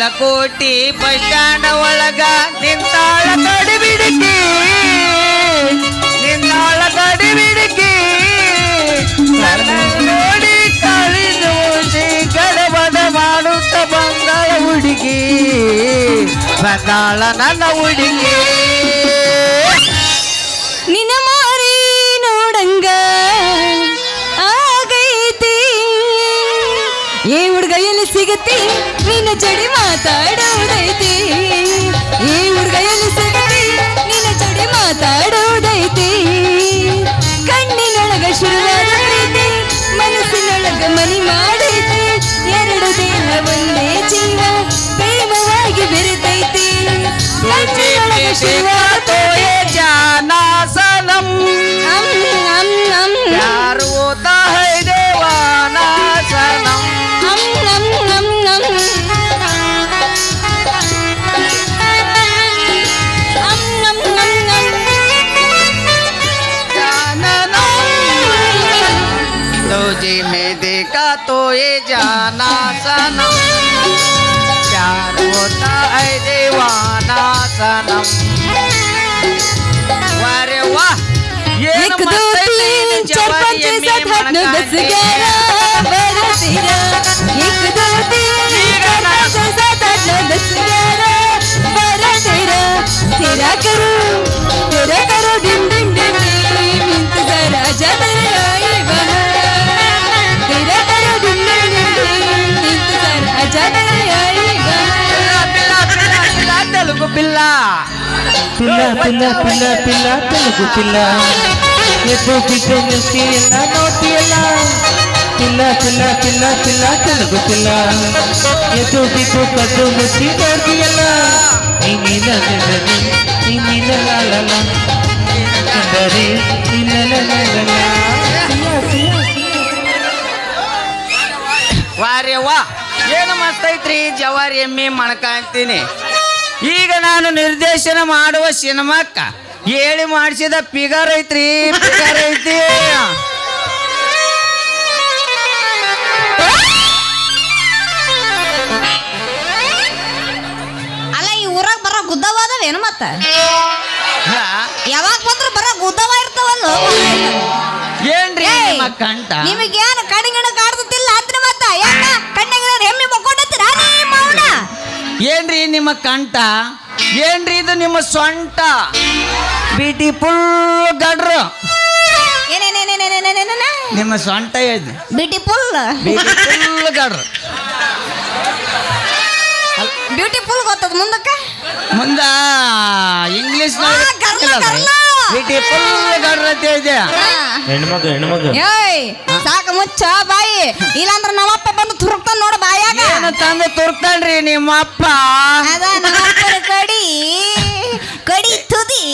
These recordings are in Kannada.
ಲಕೋಟಿ ಬಸ್ ಸ್ಟ್ಯಾಂಡ್ ಒಳಗ ನಿಂತಾಳ ಕಡಿ ಬಿಡುಕಿ ನಿಂತಾಳ ಕಡಿ ಬಿಡುಕಿ ನನ್ನ ನೋಡಿ ಕಳಿದು ಗಡಬಡ ಮಾಡುತ್ತ ಬಂಗಾಳ ಹುಡುಗಿ. ಬಂದಾಳ ನನ್ನ ಹುಡುಗಿ. ನಿನ್ನ ಮಾರಿ ನೋಡಂಗ ಆಗೈತಿ. ಏ ಹುಡ್ಗ, ಎಲ್ಲಿ ಸಿಗತಿ? ನಿನ್ನ ಜಡಿ ಮಾತಾಡೋದೈತಿ. ಈ ಹುಡ್ಗ तुझे मैं देखा तो ये जाना सनम। प्यार होता है देवाना सनम। वारे वाह। ये एक दो तीन चार पाँच छः सात आठ नौ दस ग्यारह बारह तेरह एक दो तीन चार पाँच छः सात आठ नौ दस ग्यारह बारह तेरह तेरा करो तेरा करो डिम ಬಿಲ್ಲ ಪಿಲ್ಲ ಪಿಲ್ಲ ಪಿಲ್ಲ ಪಿಲ್ಲ ತೆಲುಗುತ್ತಿಲ್ಲ ಎದ್ದು ಬಿದ್ದು ನಿಲ್ತೀಯಲ್ಲ ನೋಡ್ತೀಯಲ್ಲ. ಪಿಲ್ಲ ಪಿಲ್ಲ ಪಿಲ್ಲ ಪಿಲ್ಲ ತೆಲುಗುತ್ತಿಲ್ಲ ಎದ್ದು ಬಿದ್ದು ಕದ್ದು ಮುಚ್ಚಿ ನೋಡ್ತೀಯಲ್ಲ. ಹಿಂಗಿನ ಹಿಂಗಿನ ಏನು ಮಸ್ತ್ ಐತ್ರಿ ಜವಾರಿ ಎಮ್ಮೆ ಮಣಕ ಅಂತೀನಿ. ಈಗ ನಾನು ನಿರ್ದೇಶನ ಮಾಡುವ ಸಿನಿಮಾಕ್ಕ ಹೇಳಿ ಮಾಡಿಸಿದ ಪಿಗರ್ ಐತ್ರಿ ಪಿಗರ್ ಐತಿ. ಅಲ್ಲ ಈ ಊರಾಗ ಬರೋ ಗುದ್ದವಾದವೇನು ಮತ್ತ? ಯಾವಾಗ ಬಂದ್ರು ಬರೋ ಗುದ್ದವ ಇರ್ತಾವಲ್ಲ? ಏನ್ರಿ ನಿಮಗೇನು ಕಣ್ಣಿನ ಏನ್ರಿ ನಿಮ್ಮ ಕಂಠ? ಏನ್ರಿ ಇದು ನಿಮ್ಮ ಸೊಂಟ? ಬ್ಯೂಟಿಫುಲ್ ಗಡ್ರು. ನಿಮ್ಮ ಸೊಂಟ ಫುಲ್? ಬ್ಯೂಟಿಫುಲ್ ಫುಲ್ ಗಡ್ರು. ಬ್ಯೂಟಿಫುಲ್ ಗೊತ್ತದ ಮುಂದಕ್ಕ? ಮುಂದ ಇಂಗ್ಲಿಷ್ ಗರ್ಲ, ಗರ್ಲ. ಬ್ಯೂಟಿಫುಲ್ ಅಂತ ಹೆಣ್ಮಗ ಹೆಣ್ಮಗ. ಏಯ್ ಸಾಕ ಮುಚ್ಚ ಬಾಯಿ. ಇಲ್ಲಾಂದ್ರ ನಮ್ಮಪ್ಪ ಬಂದು ತುರುಕ್ತಾನ ನೋಡ ಬಾಯಾಗ. ತಂದು ತುರುಕ್ತಾನ್ರಿ ನಿಮ್ಮಪ್ಪ? ಅದ ನಮ್ಮಪ್ಪನ ಕಡಿ. ಕಡಿ ತುದಿ.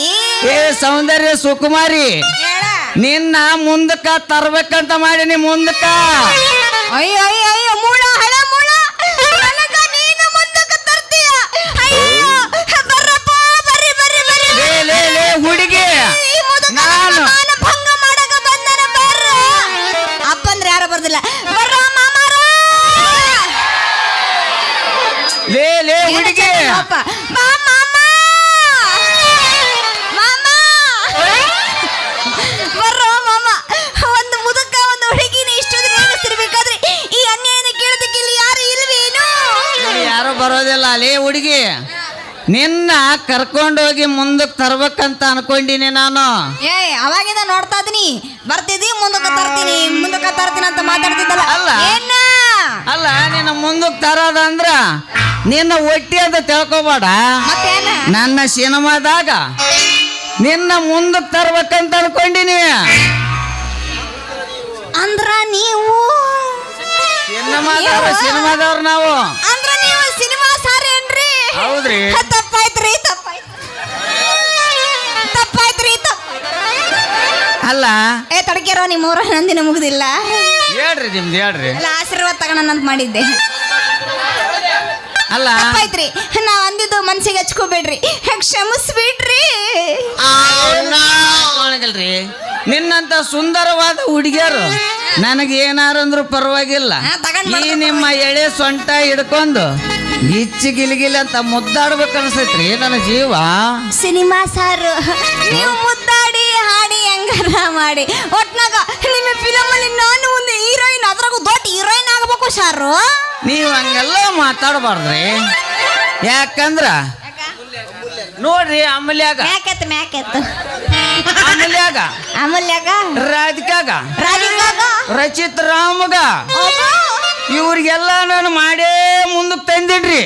ಏ ಸೌಂದರ್ಯ ಸುಕುಮಾರಿ ಹೇಳ. ನಿನ್ನ ಮುಂದಕ್ಕ ತರ್ಬೇಕಂತ ಮಾಡೀನಿ ಮುಂದಕ್ಕ. ಅಯ್ಯೋ ಅಯ್ಯೋ. ನಿನ್ನ ಕರ್ಕೊಂಡೋಗಿ ಮುಂದಕ್ಕೆ ತರ್ಬೇಕಂತ ಅನ್ಕೊಂಡಿನಿ ನಾನು. ಏ ಅವಾಗಿಂದ ನೋಡ್ತಾ ಇದೀನಿ. ಬರ್ತಿದ್ದಿ ಮುಂದಕ್ಕೆ ತರ್ತೀನಿ. ಮುಂದಕ್ಕೆ ತರ್ತೀನಿ ಅಂತ ಮಾತಾಡ್ತಿದ್ದಲ್ಲ. ಅಲ್ಲ. ಏನ? ಅಲ್ಲ ನಿನ್ನ ಮುಂದಕ್ಕೆ ತರೋದಂದ್ರ ನಿನ್ನ ಒಟ್ಟಿ ಅಂತ ತಿಳ್ಕೊಬೇಡ. ಮತ್ತೇನ? ನನ್ನ ಸಿನಿಮಾದಾಗ ನಿನ್ನ ಮುಂದಕ್ಕೆ ತರ್ಬೇಕಂತ ಅನ್ಕೊಂಡಿನಿ. ಅಂದ್ರ ನೀವು? ಸಿನಿಮಾದವ್ರು ಸಿನಿಮಾದವ್ರು ನಾವು. ಅಂದ್ರ ಹೌದ್ರಿ. ತಪ್ಪಾಯ್ತ್ರಿ ತಪ್ಪಾಯ್ತು ತಪ್ಪಾಯ್ತ್ರಿ ತಪ್ಪಾಯ್ತು ಅಲ್ಲ. ಏ ತಡಕಿರೋ ನಿಮ್ಮ ಊರ ನಂದಿನ ಮುಗ್ದಿಲ್ಲ ಹೇಳ್ರಿ ನಿಮ್ದು ಹೇಳ್ರಿ. ಎಲ್ಲ ಆಶೀರ್ವಾದ ತಗೋಣ ಅಂತ ಮಾಡಿದ್ದೆ. ಅಲ್ಲ. ತಪ್ಪಾಯ್ತ್ರಿ. ನಾವ್ ಅಂದಿದ್ದು ಮನ್ಸಿಗೆ ಹಚ್ಕೋಬೇಡ್ರಿ. ಕ್ಷಮಿಸ್ಬಿಡ್ರಿ. ಒಣಗಲ್ರಿ ನಿನ್ನಂತ ಸುಂದರವಾದ ಹುಡುಗಿಯರು ನನಗೆ ಏನಾರಂದ್ರು ಪರವಾಗಿಲ್ಲ ಈ ನಿಮ್ಮ ಎಳೆ ಸೊಂಟ ಹಿಡ್ಕೊಂಡು ಗಿಚ್ಚಿ ಗಿಲಿಗಿಲಿ ಅಂತ ಮುದ್ದಾಡ್ಬೇಕು ಅನ್ಸೈತ್ರಿ. ನನ್ನ ಜೀವ. ಸಿನಿಮಾ ಸಾರು ನೀವು ಮುದ್ದಾಡಿ ಹಾಡಿ ಹೆಂಗಾರ ಮಾಡಿ. ಒಟ್ನಾಗ ನಿಮ್ಮ ಫಿಲಮ್ ಅಲ್ಲಿ ನಾನು ಒಂದು ಹೀರೋಯಿನ್ ಅದ್ರಾಗೂ ದೊಡ್ಡ ಹೀರೋಯಿನ್ ಆಗಬೇಕು ಸಾರು. ನೀವು ಹಂಗೆಲ್ಲ ಮಾತಾಡಬಾರ್ದ್ರಿ. ಯಾಕಂದ್ರ ನೋಡ್ರಿ ಅಮೂಲ್ಯಾಗ. ಮ್ಯಾಕೆತ್ ಮ್ಯಾಕೆತ್ ಅಮಲ್ಯಾಗ? ಅಮೂಲ್ಯಾಗ? ರಾಧಿಕಾಗ? ರಾಧಿಕಾಗ? ರಚಿತ್ ರಾಮಗ? ಇವ್ರಿಗೆಲ್ಲ ನಾನು ಮಾಡೇ ಮುಂದಕ್ಕೆ ತಂದಿಡ್ರಿ.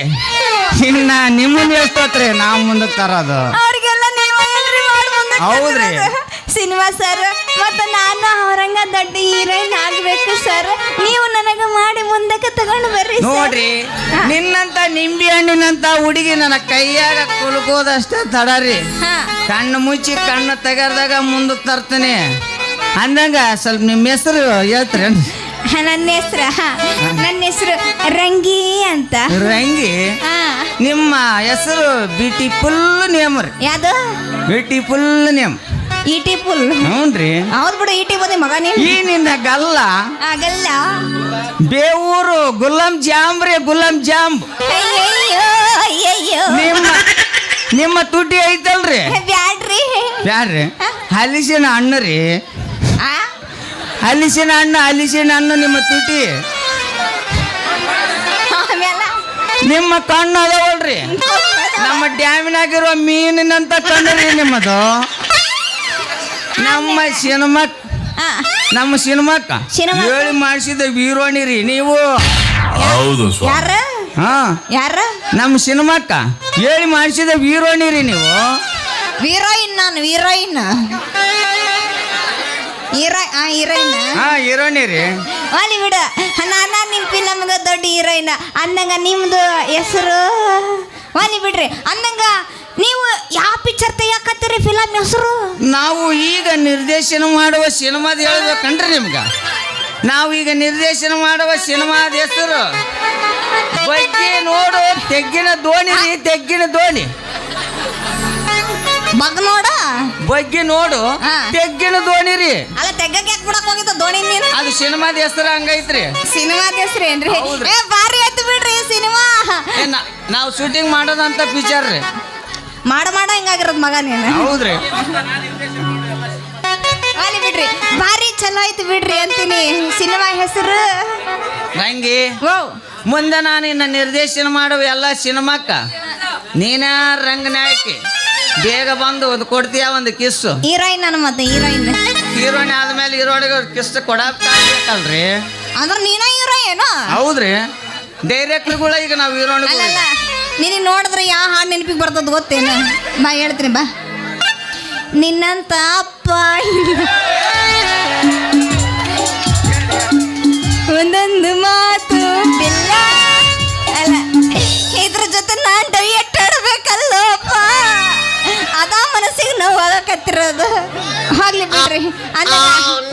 ಇನ್ನ ನಿಮ್ಮನ್ನ ಎಷ್ಟೋತ್ರಿ ನಾವು ಮುಂದಕ್ಕೆ ತರೋದು ಹೌದ್ರಿ. ಸಿನಿಮಾ ಸರ್ ಮತ್ತೆ ನಾನು ಅವರಂಗ ದೊಡ್ಡ ಹೀರೋಯಿನ್ ಆಗಬೇಕು ಸರ್. ನೀವು ನನಗೆ ಮಾಡಿ ಮುಂದಕ್ಕೆ ತಗೊಂಡು ಬರ್ರಿ. ನೋಡ್ರಿ ನಿನ್ನಂತ ನಿಂಬಿ ಹಣ್ಣಿನಂತ ಹುಡುಗಿ ನನ್ನ ಕೈಯಾಗ ಕುಲ್ಕೋದಷ್ಟೇ ತಡರಿ. ಕಣ್ಣು ಮುಚ್ಚಿ ಕಣ್ಣು ತೆಗೆದಾಗ ಮುಂದೆ ತರ್ತೀನಿ. ಅಂದಂಗ ಸ್ವಲ್ಪ ನಿಮ್ಮ ಹೆಸರು ಹೇಳ್ತೀರಿ ನನ್ನ ಹೆಸರು ನನ್ನ ಹೆಸರು ರಂಗಿ ಅಂತ. ರಂಗಿ? ನಿಮ್ಮ ಹೆಸರು ಬ್ಯೂಟಿಫುಲ್ ನೇಮ್ ರೀ. ಯಾವುದು? Beautiful name. ಇಟಿ ಪುಲ್ ಹ್ಞೂನ್ರಿ ಹೌದ್ ಬಿಡು ಇಟಿ ಬಂದಿ ಮಗ ನೀನು. ಈ ನಿನ್ನ ಗಲ್ಲ. ಆಗಲ್ಲ ಬೇವೂರು ಗುಲಾಮ್ ಜಾಮ್ ರೀ ಗುಲಾಮ್ ಜಾಮ್. ಅಯ್ಯಯ್ಯೋ ಅಯ್ಯಯ್ಯೋ. ನಿಮ್ಮ ನಿಮ್ಮ ತುಟಿ ಐತಲ್ರಿ. ಬ್ಯಾಡ್ರಿ. ಬ್ಯಾಡ್ರಿ. ಹಲಿಸಿನ ಹಣ್ಣು ರೀ. ಆ? ಹಲಿಸಿನ ಹಣ್ಣು ಹಲಿಸಿನ ಹಣ್ಣು ನಿಮ್ಮ ತುಟಿ. ಆಮೇಲೆ? ನಿಮ್ಮ ಕಣ್ಣು ಅದಾವಲ್ರಿ. ನಮ್ಮ ಡ್ಯಾಮಿನಾಗಿರುವ ಮೀನಿನಂತ ಕಣ್ಣು ರೀ ನಿಮ್ಮದು. ನಮ್ಮ ಸಿನಿಮಾ ಆ, ನಮ್ಮ ಸಿನಿಮಾಕ್ಕ ಸಿನಿಮಾ- ಹೇಳಿ ಮಾಡಿಸಿದ ವೀರೋಣಿ ರೀ ನೀವು. ಹೌದು ಸ್ವಾಮಿ. ಯಾರ? ಹಾ. ಯಾರ? ನಮ್ಮ ಸಿನಿಮಾಕ್ಕ ಹೇಳಿ ಮಾಡಿಸಿದ ವೀರೋಣಿ ರೀ ನೀವು. ವೀರೋಯಿನ್ ನಾನು ವೀರೋಯಿನ್ ಹೀರೋ ಆ ಹೀರೋಯಿನ್. ಹಾ ಹೀರೋಣಿ ರೀ. ಅಲ್ಲಿ ಬಿಡ. ನಾನ ನಿಮ್ಮ ಫಿಲಮ್ಗ ದೊಡ್ಡ ಹೀರೋಯಿನ್. ಅಂದಂಗ ನಿಮ್ದು ಹೆಸರು ಒಲಿ ಬಿಡ್ರಿ. ಅಂದಂಗ ನೀವು ಯಾವ ಪಿಕ್ಚರ್ ತೆಗಿಯಾಕತ್ತೀರಿ ಫಿಲಮ್ ಹೆಸರು ನಾವು ಈಗ ನಿರ್ದೇಶನ ಮಾಡುವ ಸಿನಿಮಾದ ಹೇಳ್ಬೇಕನ್ರಿ ನಿಮ್ಗೆ. ನಾವು ಈಗ ನಿರ್ದೇಶನ ಮಾಡುವ ಸಿನಿಮಾದ ಹೆಸರು ಬಗ್ಗೆ ನೋಡು ತೆಗ್ಗಿನ ದೋಣಿ ರೀ ತೆಗ್ಗಿನ ದೋಣಿ. ಮಗ ನೋಡ? ಬಗ್ಗೆ ನೋಡು ಹಾ. ತೆಗ್ಗಿನ ದೋಣಿ ರೀ. ಅಲ್ಲ ತೆಗ್ಗಕ್ಕೆ ಯಾಕೆ ಬಿಡಕ್ ಹೋಗಿದ್ದ ದೋಣಿ ನೀನು? ಅದು ಸಿನಿಮಾದ ಹೆಸರು ಹಂಗೈತ್ರಿ. ಸಿನಿಮಾದ ಹೆಸರು ಏನ್ರಿ? ಹೌದ್ರಿ. ಏ ಬಾರಿ ಆಯ್ತು ಬಿಡ್ರಿ ಸಿನಿಮಾ. ಏ, ನಾ- ನಾವು ಶೂಟಿಂಗ್ ಮಾಡೋದಂತ ಪಿಕ್ಚರ್ ರೀ. ಮಾಡ ಮಾಡ ಹಿಂಗಾಗಿರೋದು ಮಗ ನೀನು. ಹೌದ್ರಿ. ಅಲ್ಲಿ ಬಿಡ್ರಿ. ಭಾರಿ ಚಲೋ ಆಯ್ತು ಬಿಡ್ರಿ ಅಂತೀನಿ. ಸಿನಿಮಾ ಹೆಸರು? ನಂಗೆ? ಓ. ಮುಂದೆ ನಾನು ನಿನ್ನ ನಿರ್ದೇಶನ ಮಾಡುವ ಎಲ್ಲ ಸಿನಿಮಾಕ್ಕ. ನೀನ ರಂಗನಾಯಕಿ ಬೇಗ ಬಂದು ಒಂದು ಕೊಡ್ತೀಯ ಒಂದು ಕಿಸ್ಸು? ಹೀರೋಯಿನ್ ನನ್ನ ಮತ್ತೆ ಹೀರೋಯಿನ್. ಹೀರೋಯಿನ್ ಆದ್ಮೇಲೆ ಹೀರೋಣಿಗೆ ಕಿಸ್ ಕೊಡಬೇಕಲ್ರಿ ಅಂದ್ರೆ ನೀನ ಹೀರೋ ಏನೋ ಹೌದ್ರಿ ಡೈರೆಕ್ಟ್ರುಗಳ ಈಗ ನಾವು ಅಲ್ಲಲ್ಲ. ನಿನಗೆ ನೋಡಿದ್ರೆ ಯಾವ ಹಾಡು ನೆನಪಿಗೆ ಬರ್ತದ ಗೊತ್ತೇನು? ಬಾ ಹೇಳ್ತೀನಿ ಬಾ. ನಿನ್ನಂತ ಅಪ್ಪ ಇಲ್ಲ. ಒಂದೊಂದು ಮಾತು ಬಿಲ್ಲ ಅಲ್ಲ ಇದ್ರ ಜೊತೆ ನಾನು ಡೈಯೆಟ್ ಆಡ್ಬೇಕಲ್ಲಪ್ಪ ಅದ ಮನಸ್ಸಿಗೆ ನಾವು ಹೋಗಕತ್ತಿರೋದು ಹೋಗ್ಲಿ ಬಿಡ್ರಿ. ಅಲ್ಲ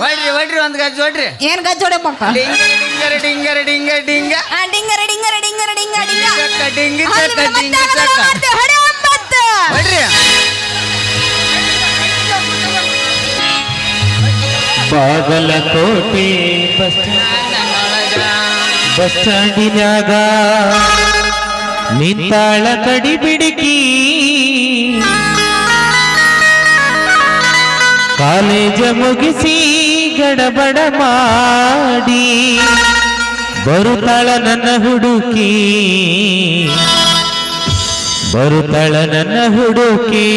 ಹೊಡ್ರಿ ಹೊಡ್ರಿ ಒಂದು ಗಜ್ಜ ಹೊಡ್ರಿ. ಏನ್ ಗಜ್ಜೋಡೆ ಪಕ್ಕ ಡಿಂಗರ ಡಿಂಗರ ಡಿಂಗರ ಡಿಂಗ ಡಿಂಗ. ಆ, ಡಿಂಗರ ಡಿಂಗರ ಡಿಂಗರ ಡಿಂಗ ಡಿಂಗ ಚಕ್ಕ ಡಿಂಗಿ ಹೋಗ್ಲಿ ಚಕ್ಕ ಬಿಡು, ಡಿಂಗಿ ಮತ್ತೆ ಆಮೇಲೆ ಚಕ್ಕ. ಮಾಡ್ತೀವಿ. ಹೊಡೆ ಒಂಬತ್ತು. ಹೊಡ್ರಿ ಬಾಗಲಕೋಟೆ ಬಸ್ ಬಸ್ ಸ್ಟ್ಯಾಂಡಿನ್ಯಾಗ ನಿಂತಾಳ ಕಡಿ ಬಿಡಿಕಿ. ಕಾಲೇಜ ಮುಗಿಸಿ ಗಡಬಡ ಮಾಡಿ. ಬರುತ್ತಾಳ ನನ್ನ ಹುಡುಕಿ. ಬರುತ್ತಾಳ ನನ್ನ ಹುಡುಕಿ.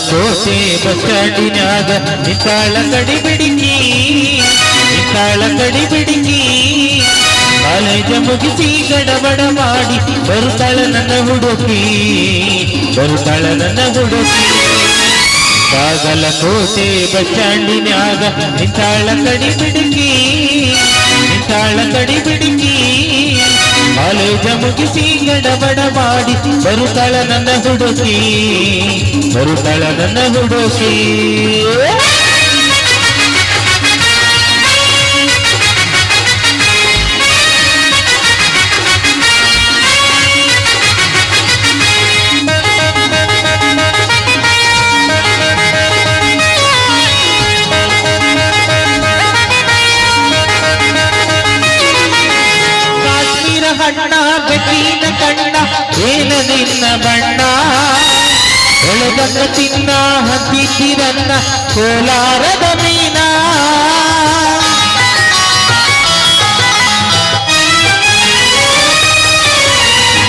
ಬಾಗಲಕೋಟೆ ಬಸ್ ಸ್ಟ್ಯಾಂಡಿನ್ಯಾಗ ನಿಂತಾಳ ಕಡಿ ಬಿಡಿಕಿ ನಿಂತಾಳ ಕಡಿ ಬಿಡಿಕಿ ಕಾಲೇಜ ಮುಗಿಸಿ ಗಡಬಡ ಮಾಡಿ ಬರುತ್ತಾಳ ನನ್ನ ಹುಡುಕಿ ಬರುತ್ತಾಳ ನನ್ನ ಹುಡುಕಿ ಬಾಗಲಕೋಟೆ ಬಸ್ ಸ್ಟ್ಯಾಂಡಿನ್ಯಾಗ ನಿಂತಾಳ ಕಡಿ ಬಿಡಿಕಿ ನಿಂತಾಳ ಕಡಿ ಬಿಡುಕಿ ಕಾಲೇಜ ಮುಗಿಸಿ ಗಡಬಡ ಮಾಡಿ ಬರುತ್ತಾಳ ನನ್ನ ಹುಡುಕಿ ಬರುತ್ತಾಳ ನನ್ನ ಹುಡುಕಿ ಏನ ನಿನ್ನ ಬಣ್ಣ ಒಳಗನ್ನ ತಿನ್ನ ಹತ್ತಿರನ್ನ ಕೋಲಾರದ ಮೀನ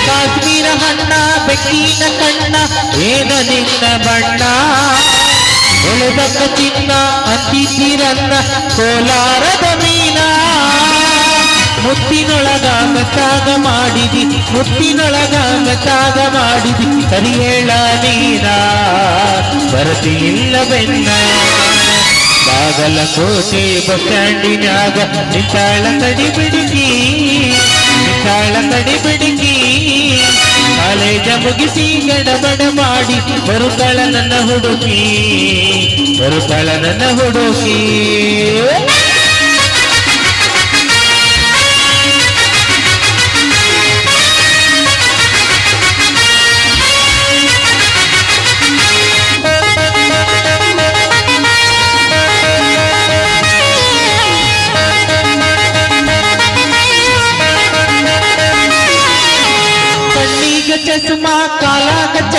ಕಾಶ್ಮೀರ ಹಣ್ಣ ಬೆಟ್ಟಿನ ಕಣ್ಣ ಏನ ನಿನ್ನ ಬಣ್ಣ ಒಳಗನ್ನ ತಿನ್ನ ಹತ್ತಿರನ್ನ ಕೋಲಾರದ ಮೀನ ಮುತ್ತಿನೊಳಗ ಮತ್ತಾಗ ಮಾಡಿದಿ ಮುತ್ತಿನೊಳಗ ಮತ್ತಾಗ ಮಾಡಿದಿ. ಸರಿ ಹೇಳ ನೀನ ಬರತಿ ಇಲ್ಲ ಬೆನ್ನ ಬಾಗಲಕೋಟೆ ಬಸ್ ಸ್ಟ್ಯಾಂಡಿನಾಗ ನಿಂತಾಳ ಕಡಿ ಬಿಡುಕಿ, ನಿಂತಾಳ ಕಡಿ ಬಿಡುಕಿ. ಕಾಲೇಜ ಮುಗಿಸಿ ಗಡಬಡ ಮಾಡಿ ಬರುತ್ತಾಳ ನನ್ನ ಹುಡುಕಿ ಬರುತ್ತಾಳ ನನ್ನ ಹುಡುಕಿ.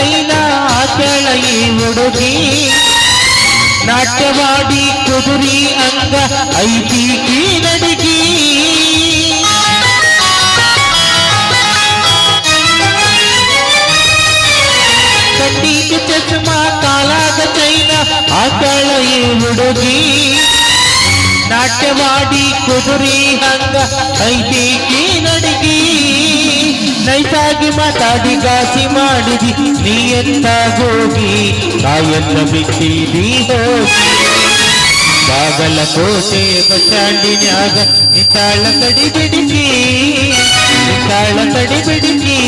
ಕಾಲಾಗ ಚೈನ ಕೆಳ ಈ ಹುಡುಗಿ ನಾಟ್ಯವಾಡಿ ಕುದುರಿ ಅಂಗ ಐತಿ ಕಿ ನಡಿಗಿ ಕಣ್ಣಿಗೆ ಚಶ್ಮಾ ಕಾಲಾದ ಚೈನ ಕೆಳ ಈ ಹುಡುಗಿ ನಾಟ್ಯವಾಡಿ ಕುದುರಿ ಹಂಗ ಐತಿ ಈ ನಡಿಗಿ ನೈಸಾಗಿ ಮಾತಾಡಿ, ಗಾಸಿ ಮಾಡಿದಿ, ನೀ ಎಂತ ಹೋಗಿ ಕಾಯನ್ನ ಬಿಟ್ಟಿದಿ ಹೋಗಿ. ಬಾಗಲಕೋಟೆ ಬಸ್ ಸ್ಟ್ಯಾಂಡಿನ್ಯಾಗ ನಿತಾಳ ಕಡಿ ಬಿಡಿಸಿ ನಿತಾಳ ಕಡಿ ಬಿಡಿಸಿ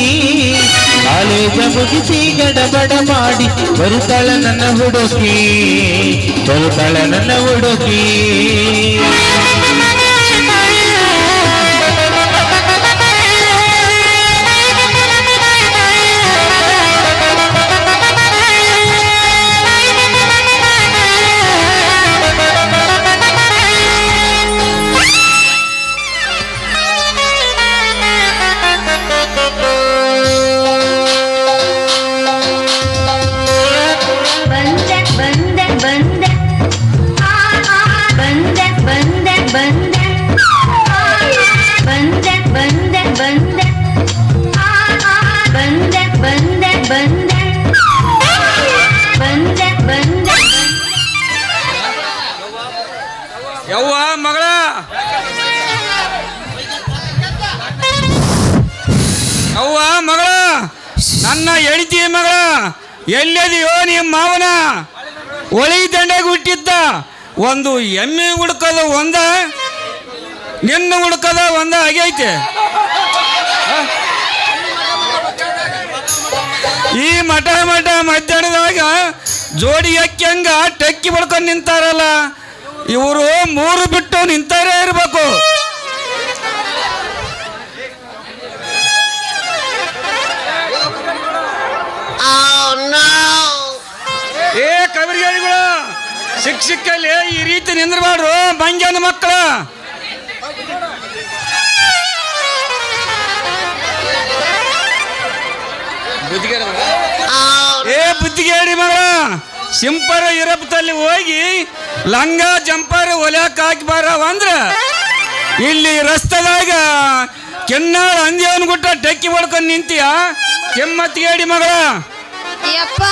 ಕಾಲೇಜ ಮುಗಿಸಿ ಗಡಬಡ ಮಾಡಿ ಬರುತ್ತಾಳ ನನ್ನ ಹುಡುಕಿ, ಬರುತ್ತಾಳ ನನ್ನ ಹುಡುಕಿ. ಒಂದು ಎಮ್ಮೆ ಹುಡುಕದ ಒಂದ ನಿನ್ನ ಹುಡುಕದ ಒಂದ ಆಗೈತೆ. ಈ ಮಠ ಮಠ ಮಧ್ಯಾಹ್ನದಾಗ ಜೋಡಿ ಹಂಗ ಟೆಕ್ಕಿ ಬಡ್ಕೊಂಡು ನಿಂತಾರಲ್ಲ ಇವರು ಮೂರು ಬಿಟ್ಟು ನಿಂತಾರೇ ಇರ್ಬೇಕು. ಏ ಕಬರಿಗಳಿಗಳು ಸಿಕ್ ಸಿಕ್ಕಲ್ಲಿ ಈ ರೀತಿ ನಿಂದ್ರಬಾರ್ದು. ಮಂಗ್ಯನ ಮಕ್ಕಳು. ಏ ಬುದ್ಧಿಗೇಡಿ ಮಗಳ ಸಿಂಪರ ಇರಪದಲ್ಲಿ ಹೋಗಿ ಲಂಗ ಜಂಪರ್ ಒಲ್ಯಾಕ ಹಾಕಿ ಬಾರವ ಅಂದ್ರ ಇಲ್ಲಿ ರಸ್ತದಾಗ ಕೆನ್ನಾಳ ಅಂದಿಯವನ್ ಗುಟ್ಟ ಟೆಕ್ಕಿ ಹೊಡ್ಕೊಂಡು ನಿಂತೀಯ? ಕೆಮ್ಮತ್ತಿಗೇಡಿ ಮಗಳ. ಯಪ್ಪ.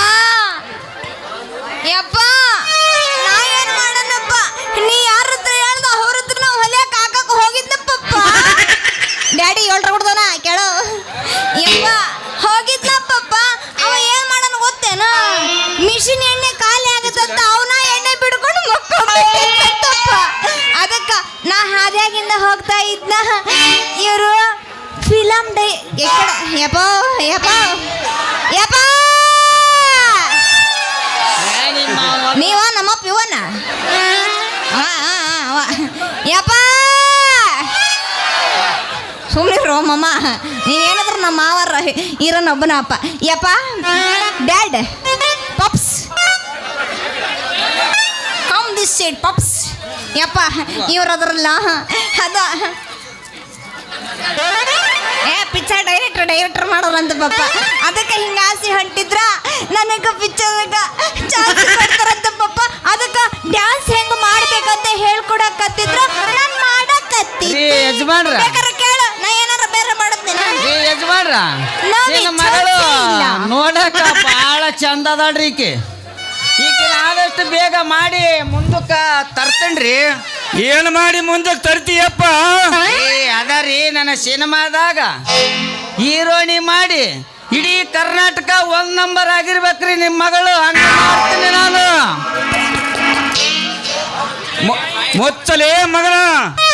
ಡ್ಯಾಡಿ ಹೇಳ್ರ ಕೊಡ್ದನ ಕೇಳು. ಯಪ್ಪ ಹೋಗಿದ್ನಪ್ಪಪ್ಪ ಅವ ಏನ್ ಮಾಡನ ಗೊತ್ತೇನ? ಮಿಷಿನ್ ಎಣ್ಣೆ ಖಾಲಿ ಆಗತ್ತಂತ ಅವನ ಎಣ್ಣೆ ಬಿಡ್ಕೊಂಡು ಮಕ್ಕಳಪ್ಪ ಅದಕ್ಕ ನಾ ಹಾದಿಯಾಗಿಂದ ಹೋಗ್ತಾ ಇದ್ನ. ಇವರು ಫಿಲಂ ಡೈ ಎಕ್ಕಡ ಯಪ್ಪ ಯಪ್ಪ ಯಪ್ಪ! ನೀವ ನಮ್ಮ ಪಿವನ. ಯಪ್ಪ! ಸುಮ್ಮನೆ ಮಮ್ಮ ನೀವೇನಾದ್ರು ನಮ್ಮ ಮಾವರ ಇರೋನೊಬ್ಬನ ಅಪ್ಪ ಯಪ್ಪ dad pops. Come this side pops. ಯಪ್ಪ ಇವ್ರದ್ರಲ್ಲ. ಅದ. ಏ ಪಿಕ್ಚರ್ ಡೈರೆಕ್ಟರ್ ಡೈರೆಕ್ಟರ್ ಮಾಡೋರಂತ ಪಾಪ. ಅದಕ್ಕೆ ಹಿಂಗ ಆಸೆ ಹೊಂಟಿದ್ರ? ನನಗೆ ಪಿಕ್ಚರ್ಗ ಚಾನ್ಸ್ ಕೊಡ್ತಾರಂತ ಪಾಪ. ಅದಕ್ಕೆ ಡ್ಯಾನ್ಸ್ ಹೆಂಗ್ ಮಾಡ್ಬೇಕಂತ ಹೇಳ್ಕೊಡಕತ್ತಿದ್ರ? ನಾನು ಮಾಡಕತ್ತಿ. ಯಜಮಾನ್ರ ಬೇಕಾದ್ರೆ ಕೇಳು ನಾ ಏನಾರ ಬೇರೆ ಮಾಡುತ್ತೇನೆ ಯಜಮಾನ್ರ ನಿನ್ನ ಮಗಳು ಇಲ್ಲ. ನೋಡಕ ಬಹಳ ಚಂದ ಅದಾಳ್ರಿ ಈಕೆ. ಈಕಿನ ಆದಷ್ಟು ಬೇಗ ಮಾಡಿ ಮುಂದಕ್ಕ ತರ್ತೇನ್ರಿ. ಏನು ಮಾಡಿ ಮುಂದಕ್ಕೆ ತರ್ತೀಯಪ್ಪ? ಏ ಅದ ರೀ ನನ್ನ ಸಿನಿಮಾದಾಗ ಹೀರೋಣಿ ಮಾಡಿ ಇಡೀ ಕರ್ನಾಟಕ ಒಂದ್ ನಂಬರ್ ಆಗಿರ್ಬೇಕ್ರಿ ನಿಮ್ಮ ಮಗಳು ಹಂಗ ಮಾಡ್ತೀನಿ ನಾನು. ಮು- ಮುಚ್ಚಲೇ ಮಗನ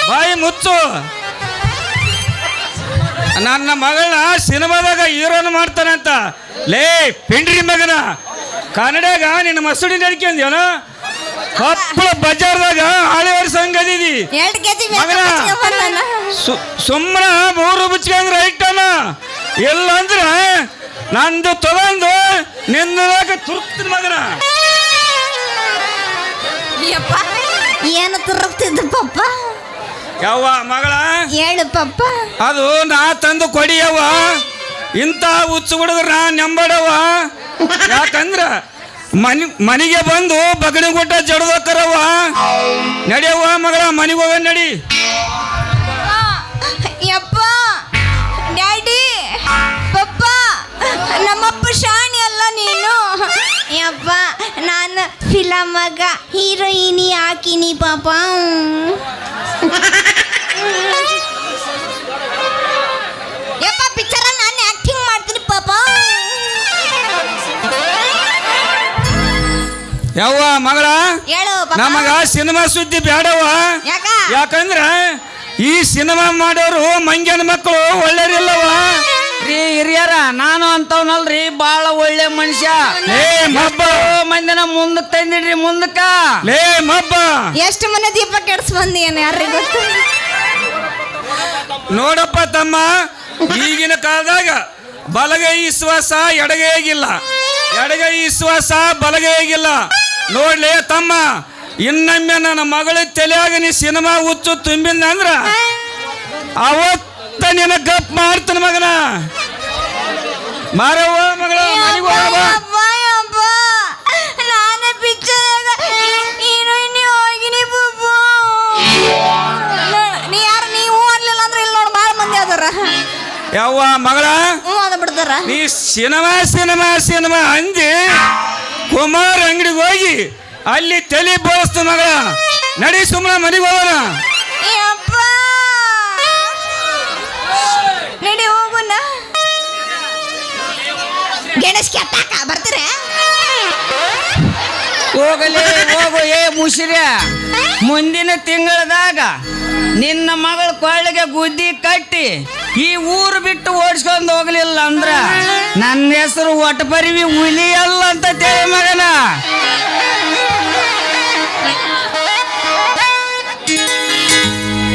ಬಾಯಿ ಮುಚ್ಚು. ನನ್ನ ಮಗಳನ್ನ ಸಿನಿಮಾದಾಗ ಹೀರೋನ್ ಮಾಡ್ತಾನಂತ. ಲೇ ಪಿಂಡ್ರಿ ಮಗನ. ಕನ್ನಡಾಗ ನಿನ್ನ ಮಸೂಡಿ ನಡ್ಕೊಂಡ್ಯನ? ಕೊಪ್ಪಳ ಬಜಾರ್ದಾಗ ಎರಡು ಕೆಜಿ ಮಗನ. ಸುಮ್ಮನ ಮೂರು ಬಿಚ್ಕಂದ್ರ ಐಟನ. ಇಲ್ಲ ಅಂದ್ರೆ ನಂದು ತಗೊಂಡು ನಿಂದಾಗ ತುರ್ತಿನ ಮಗನ. ಏನು ತುರುಕ್ತಿದ್ದ ಪಪ್ಪ ಯಾವ ಮಗಳ? ಹೇಳು ಪಪ್ಪ ಅದು ನಾ ತಂದು ಕೊಡಿಯವ್ವ. ಇಂಥ ಹುಚ್ಚು ಹುಡುಗರ ನೆಂಬಡವ ಯಾಕಂದ್ರ ಮನಿ ಮನೆಗೆ ಬಂದು ಬಗಣಿ ಗುಡ್ಡ ಜಡದಕ್ಕರವ್ವ ನಡೆಯವ್ವ ಮಗಳ ಮನೆಗೆ ಹೋಗ ನಡಿ. ಯಪ್ಪ ಡ್ಯಾಡಿ ಪಪ್ಪ ನಮ್ಮಪ್ಪ ಶಾಣಿ ಅಲ್ಲ ನೀನು? ಯಪ್ಪ ನಾನು ಫಿಲಮಗ ಹೀರೋಯಿನಿ ಹಾಕಿನಿ ಪಾಪ. ಯವ್ವ ಮಗಳ? ಹೇಳು ಪಾಪ ನಮಗ ಸಿನಿಮಾ ಸುದ್ದಿ ಬೇಡವ ಯಾಕ? ಯಾಕಂದ್ರ ಈ ಸಿನಿಮಾ ಮಾಡೋರು ಮಂಗ್ಯನ ಮಕ್ಕಳು ಒಳ್ಳೆಯರಿಲ್ಲವ ರೀ ಹಿರಿಯರ ನಾನು ಅಂತವನಲ್ರಿ ಬಾಳ ಒಳ್ಳೆ ಮನುಷ್ಯ. ಲೇ ಮಬ್ಬ. ಮಂದಿನ ಮುಂದಕ್ಕೆ ತಂದಿಡ್ರಿ ಮುಂದಕ್ಕ. ಲೇ ಮಬ್ಬ. ಎಷ್ಟು ಮನೆ ದೀಪ ಕೆಡ್ಸ್ ಬಂದಿ ಯಾರಿಗೆ ಗೊತ್ತು? ನೋಡಪ್ಪ ತಮ್ಮ ಈಗಿನ ಕಾಲದಾಗ ಬಲಗೈ ವಿಶ್ವಾಸ ಎಡಗೈಗಿಲ್ಲ. ಎಡಗೈ ವಿಶ್ವಾಸ ಬಲಗೈಗಿಲ್ಲ. ನೋಡ್ಲಿ ತಮ್ಮ ಇನ್ನೊಮ್ಮೆ ನನ್ನ ಮಗಳ ತಲೆಯಾಗ ನೀ ಸಿನಿಮಾ ಹುಚ್ಚು ತುಂಬಿದ ಅಂದ್ರ ಅವತ್ತ ನಿನ ಗಪ್ ಮಾಡ್ತಾನ ಮಗನ. ಮಾರವ್ವ ಮಗಳ ಯಾವ ಮಗಳ ನೀ ಸಿನಿಮಾ ಸಿನಿಮಾ ಸಿನಿಮಾ ಅಂದಿ ಕುಮಾರ್ ಅಂಗಡಿಗೆ ಹೋಗಿ ಅಲ್ಲಿ ತಲೆ ಬೋಳಿಸ್ತು ಮಗಳ ನಡಿ ಸುಮ್ಮನೆ ಮನೆಗೆ ಹೋಗೋಣ. ನಡಿ ಗಣೇಶ್ ಕೆತ್ತಾಕ ಬರ್ತೀರ? ಹೋಗಲಿ ಹೋಗು ಏ ಮುಸಿರ ಮುಂದಿನ ತಿಂಗಳದಾಗ ನಿನ್ನ ಮಗಳ ಕೊಳ್ಳಿಗೆ ಗುದ್ದಿ ಕಟ್ಟಿ ಈ ಊರು ಬಿಟ್ಟು ಓಡಿಸ್ಕೊಂಡು ಹೋಗ್ಲಿಲ್ಲ ಅಂದ್ರ ನನ್ನ ಹೆಸರು ಒಟ್ಟು ಪರಿವಿ ಅಲ್ಲ ಅಂತ ತಿಳಿ ಮಗನ.